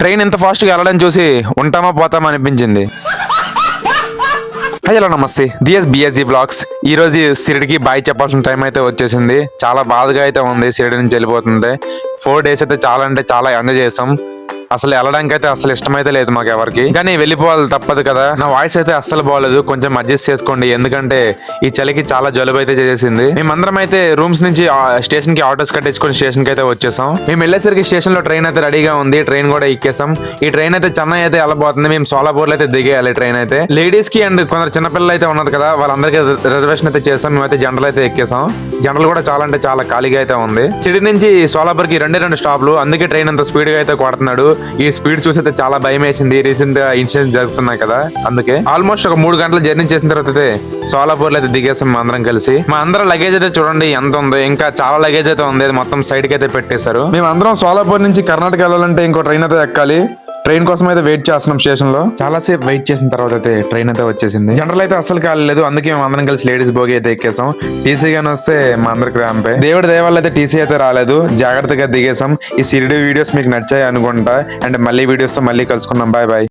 Train ఎంత ఫాస్ట్గా వెళ్ళడం చూసి ఉంటామా పోతామా అనిపించింది. హలో నమస్తే. DS BSG blogs. ఈ రోజు సిరిడికి బాయ్ చెప్పాల్సిన టైం అయితే వచ్చేసింది. చాలా బాధగా అయితే ఉంది సిరిడి నుంచి వెళ్ళిపోతుంది ఫోర్ డేస్ అయితే చాలా అంటే చాలా ఎంజాయ్ చేసాం. అసలు వెళ్ళడానికి అయితే అసలు ఇష్టమైతే లేదు మాకు ఎవరికి. కానీ వెళ్ళిపోవాలి తప్పదు కదా. నా వాయిస్ అయితే అస్సలు బాగోలేదు కొంచెం అడ్జస్ట్ చేసుకోండి. ఎందుకంటే ఈ చలికి చాలా జలుబు అయితే చేసింది మేమందరం అయితే రూమ్స్ నుంచి స్టేషన్కి ఆటోస్ కట్టించుకొని స్టేషన్కి అయితే వచ్చేసాం. మేము వెళ్ళేసరికి స్టేషన్లో ట్రైన్ అయితే రెడీగా ఉంది. ట్రైన్ కూడా ఎక్కేసాం. ఈ ట్రైన్ అయితే చెన్నై అయితే వెళ్ళబోతుంది. మేము సోలాపూర్లో అయితే దిగేయాలి ట్రైన్ అయితే. లేడీస్కి అండ్ కొందరు చిన్నపిల్లలు అయితే ఉన్నారు కదా వాళ్ళందరికీ రిజర్వేషన్ అయితే చేసాం. మేమైతే జనరల్ అయితే ఎక్కేసాం. జనరల్ కూడా చాలా అంటే చాలా ఖాళీగా అయితే ఉంది. సిటీ నుంచి సోలాపూర్కి రెండే రెండు స్టాప్లు. అందుకే ట్రైన్ అంత స్పీడ్గా అయితే కొడుతున్నాడు. ఈ స్పీడ్ చూసి అయితే చాలా భయం వేసింది రీసెంట్గా ఇన్సిడెంట్ జరుగుతున్నాయి కదా. అందుకే ఆల్మోస్ట్ ఒక మూడు గంటలు జర్నీ చేసిన తర్వాత అయితే సోలాపూర్లో అయితే దిగేసాం మా అందరం కలిసి. మా అందరం లగేజ్ అయితే చూడండి ఎంత ఉందో. ఇంకా చాలా లగేజ్ అయితే ఉంది. అది మొత్తం సైడ్కి అయితే పెట్టేశారు. మేము అందరం సోలాపూర్ నుంచి కర్ణాటక వెళ్ళాలంటే ఇంకో ట్రైన్ అయితే ఎక్కాలి. ట్రైన్ కోసం అయితే వెయిట్ చేస్తున్నాం స్టేషన్లో చాలా సేపు వెయిట్ చేసిన తర్వాత అయితే ట్రైన్ అయితే వచ్చేసింది. జనరల్ అయితే అసలు కాలేదు అందుకే మేము అందరం కలిసి లేడీస్ బోగి అయితే ఎక్కేసాం. టీసీ గాని వస్తే మా అందరికి ర్యాంపే దేవుడి దయవల్ల అయితే టీసీ అయితే రాలేదు. జాగ్రత్తగా దిగేసాం. ఈ సిరిడి వీడియోస్ మీకు నచ్చాయి అనుకుంటా. అండ్ మళ్ళీ వీడియోస్తో మళ్ళీ కలుసుకున్నాం బాయ్ బాయ్.